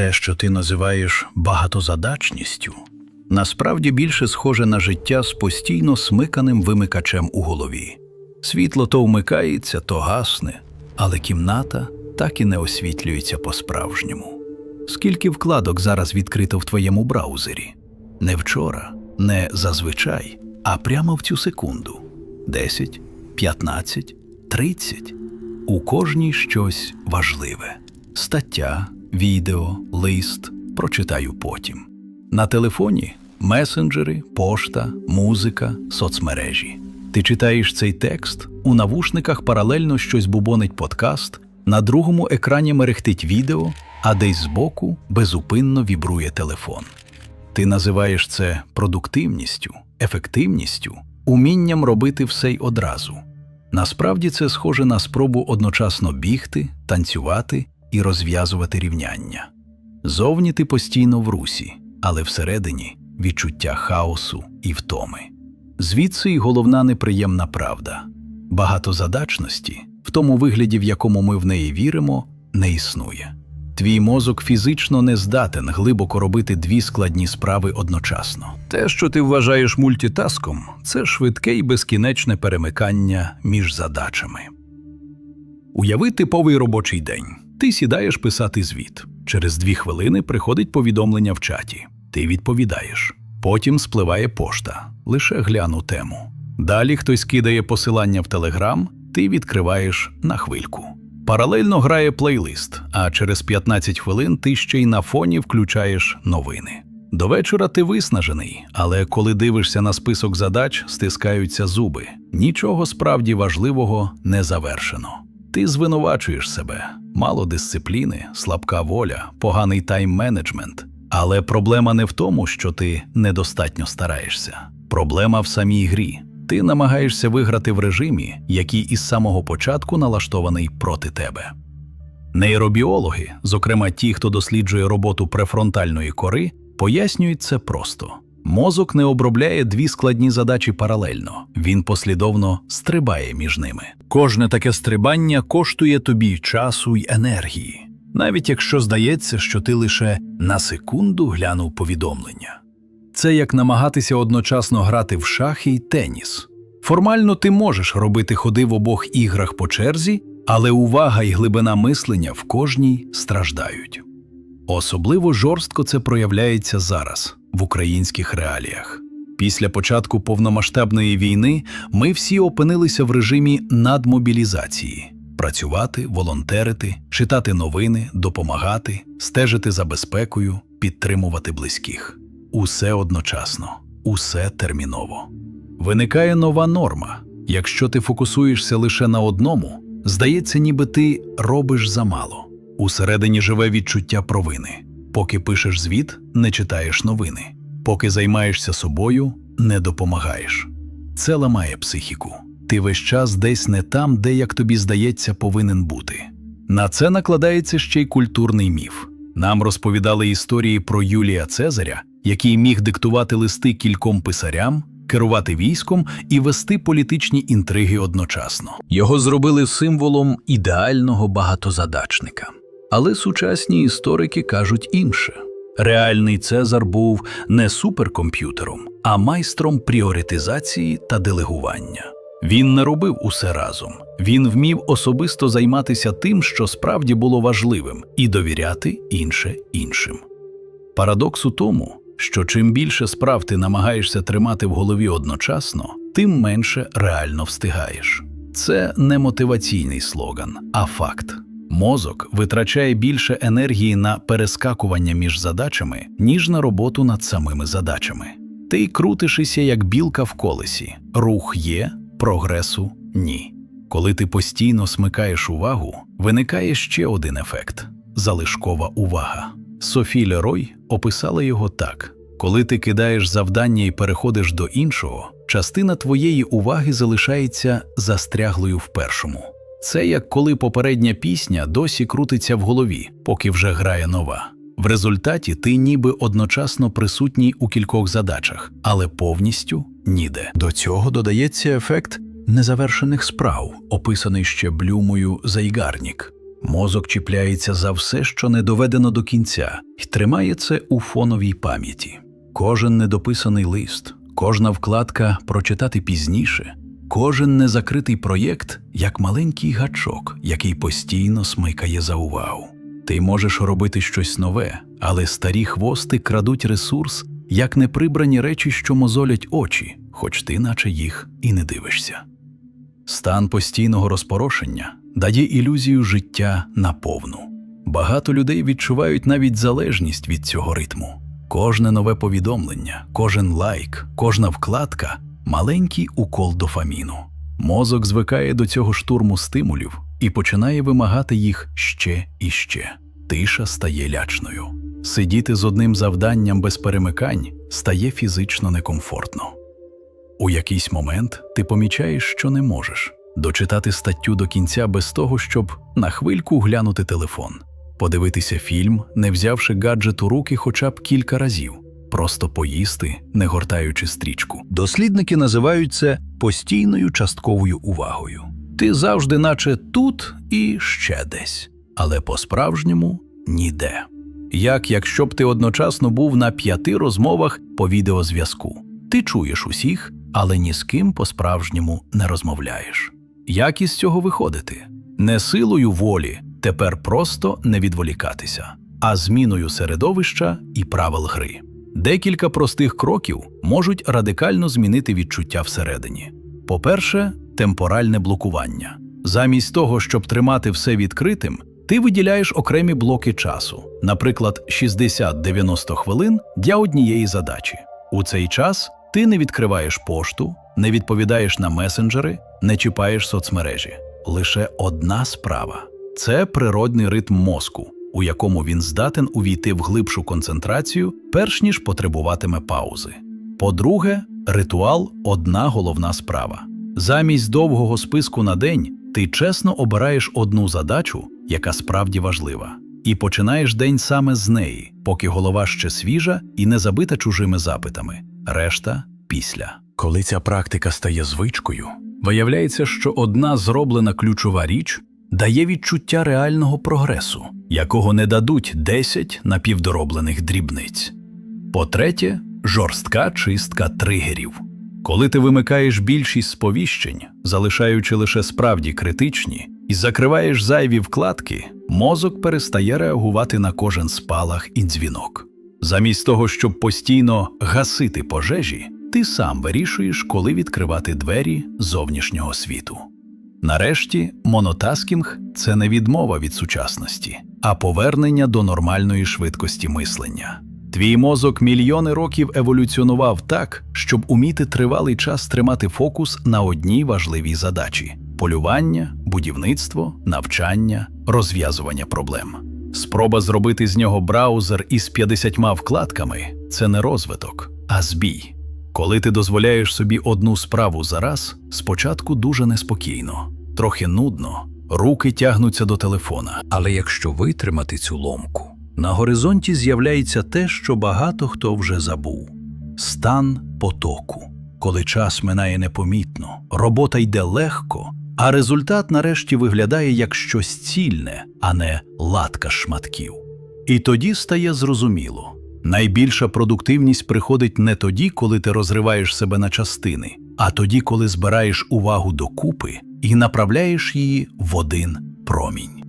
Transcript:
Те, що ти називаєш багатозадачністю, насправді більше схоже на життя з постійно смиканим вимикачем у голові. Світло то вмикається, то гасне, але кімната так і не освітлюється по-справжньому. Скільки вкладок зараз відкрито в твоєму браузері? Не вчора, не зазвичай, а прямо в цю секунду. 10, 15, 30. У кожній щось важливе. Стаття, відео, лист прочитаю потім. На телефоні месенджери, пошта, музика, соцмережі. Ти читаєш цей текст, у навушниках паралельно щось бубонить подкаст, на другому екрані мерехтить відео, а десь збоку безупинно вібрує телефон. Ти називаєш це продуктивністю, ефективністю, умінням робити все й одразу. Насправді це схоже на спробу одночасно бігти, танцювати і розв'язувати рівняння. Зовні ти постійно в русі, але всередині відчуття хаосу і втоми. Звідси й головна неприємна правда багатозадачності, в тому вигляді, в якому ми в неї віримо, не існує. Твій мозок фізично не здатен глибоко робити дві складні справи одночасно. Те, що ти вважаєш мультитаском, це швидке і безкінечне перемикання між задачами. Уяви типовий робочий день. Ти сідаєш писати звіт. Через дві хвилини приходить повідомлення в чаті. Ти відповідаєш. Потім спливає пошта. Лише гляну тему. Далі хтось кидає посилання в Телеграм, ти відкриваєш на хвильку. Паралельно грає плейлист, а через 15 хвилин ти ще й на фоні включаєш новини. До вечора ти виснажений, але коли дивишся на список задач, стискаються зуби. Нічого справді важливого не завершено. Ти звинувачуєш себе, мало дисципліни, слабка воля, поганий тайм-менеджмент. Але проблема не в тому, що ти недостатньо стараєшся. Проблема в самій грі. Ти намагаєшся виграти в режимі, який із самого початку налаштований проти тебе. Нейробіологи, зокрема ті, хто досліджує роботу префронтальної кори, пояснюють це просто. Мозок не обробляє дві складні задачі паралельно, він послідовно стрибає між ними. Кожне таке стрибання коштує тобі часу й енергії, навіть якщо здається, що ти лише на секунду глянув повідомлення. Це як намагатися одночасно грати в шахи й теніс. Формально ти можеш робити ходи в обох іграх по черзі, але увага й глибина мислення в кожній страждають. Особливо жорстко це проявляється зараз, в українських реаліях. Після початку повномасштабної війни ми всі опинилися в режимі надмобілізації працювати, волонтерити, читати новини, допомагати, стежити за безпекою, підтримувати близьких. Усе одночасно, усе терміново. Виникає нова норма. Якщо ти фокусуєшся лише на одному, здається, ніби ти робиш замало. Усередині живе відчуття провини. Поки пишеш звіт, не читаєш новини. Поки займаєшся собою, не допомагаєш. Це ламає психіку. Ти весь час десь не там, де, як тобі здається, повинен бути. На це накладається ще й культурний міф. Нам розповідали історії про Юлія Цезаря, який міг диктувати листи кільком писарям, керувати військом і вести політичні інтриги одночасно. Його зробили символом ідеального багатозадачника. Але сучасні історики кажуть інше. Реальний Цезар був не суперкомп'ютером, а майстром пріоритизації та делегування. Він не робив усе разом. Він вмів особисто займатися тим, що справді було важливим, і довіряти інше іншим. Парадокс у тому, що чим більше справ ти намагаєшся тримати в голові одночасно, тим менше реально встигаєш. Це не мотиваційний слоган, а факт. Мозок витрачає більше енергії на перескакування між задачами, ніж на роботу над самими задачами. Ти крутишся як білка в колесі. Рух є, прогресу ні. Коли ти постійно смикаєш увагу, виникає ще один ефект залишкова увага. Софі Лерой описала його так: коли ти кидаєш завдання і переходиш до іншого, частина твоєї уваги залишається застряглою в першому. Це як коли попередня пісня досі крутиться в голові, поки вже грає нова. В результаті ти ніби одночасно присутній у кількох задачах, але повністю ніде. До цього додається ефект незавершених справ, описаний ще блюмою Зайгарнік. Мозок чіпляється за все, що не доведено до кінця, і тримає це у фоновій пам'яті. Кожен недописаний лист, кожна вкладка прочитати пізніше, кожен незакритий проєкт як маленький гачок, який постійно смикає за увагу. Ти можеш робити щось нове, але старі хвости крадуть ресурс, як неприбрані речі, що мозолять очі, хоч ти наче їх і не дивишся. Стан постійного розпорошення дає ілюзію життя наповну. Багато людей відчувають навіть залежність від цього ритму. Кожне нове повідомлення, кожен лайк, кожна вкладка маленький укол дофаміну. Мозок звикає до цього штурму стимулів і починає вимагати їх ще і ще. Тиша стає лячною. Сидіти з одним завданням без перемикань стає фізично некомфортно. У якийсь момент ти помічаєш, що не можеш дочитати статтю до кінця без того, щоб на хвильку глянути телефон, подивитися фільм, не взявши гаджет у руки хоча б кілька разів, просто поїсти, не гортаючи стрічку. Дослідники називають це постійною частковою увагою. Ти завжди, наче тут і ще десь, але по-справжньому ніде. Як якщо б ти одночасно був на п'яти розмовах по відеозв'язку. Ти чуєш усіх, але ні з ким по-справжньому не розмовляєш. Як із цього виходити? Не силою волі, тепер просто не відволікатися, а зміною середовища і правил гри. Декілька простих кроків можуть радикально змінити відчуття всередині. По-перше, темпоральне блокування. Замість того, щоб тримати все відкритим, ти виділяєш окремі блоки часу, наприклад, 60-90 хвилин для однієї задачі. У цей час ти не відкриваєш пошту, не відповідаєш на месенджери, не чіпаєш соцмережі. Лише одна справа це природний ритм мозку, у якому він здатен увійти в глибшу концентрацію, перш ніж потребуватиме паузи. По-друге, ритуал одна головна справа. Замість довгого списку на день ти чесно обираєш одну задачу, яка справді важлива, і починаєш день саме з неї, поки голова ще свіжа і не забита чужими запитами, решта після. Коли ця практика стає звичкою, виявляється, що одна зроблена ключова річ дає відчуття реального прогресу, якого не дадуть 10 напівдороблених дрібниць. По-третє, жорстка чистка тригерів. Коли ти вимикаєш більшість сповіщень, залишаючи лише справді критичні, і закриваєш зайві вкладки, мозок перестає реагувати на кожен спалах і дзвінок. Замість того, щоб постійно гасити пожежі, ти сам вирішуєш, коли відкривати двері зовнішнього світу. Нарешті, монотаскінг це не відмова від сучасності, а повернення до нормальної швидкості мислення. Твій мозок мільйони років еволюціонував так, щоб уміти тривалий час тримати фокус на одній важливій задачі: полювання, будівництво, навчання, розв'язування проблем. Спроба зробити з нього браузер із 50 вкладками це не розвиток, а збій. Коли ти дозволяєш собі одну справу за раз, спочатку дуже неспокійно, трохи нудно, руки тягнуться до телефона. Але якщо витримати цю ломку, на горизонті з'являється те, що багато хто вже забув стан потоку. Коли час минає непомітно, робота йде легко, а результат нарешті виглядає як щось цільне, а не латка шматків. І тоді стає зрозуміло. Найбільша продуктивність приходить не тоді, коли ти розриваєш себе на частини, а тоді, коли збираєш увагу докупи і направляєш її в один промінь.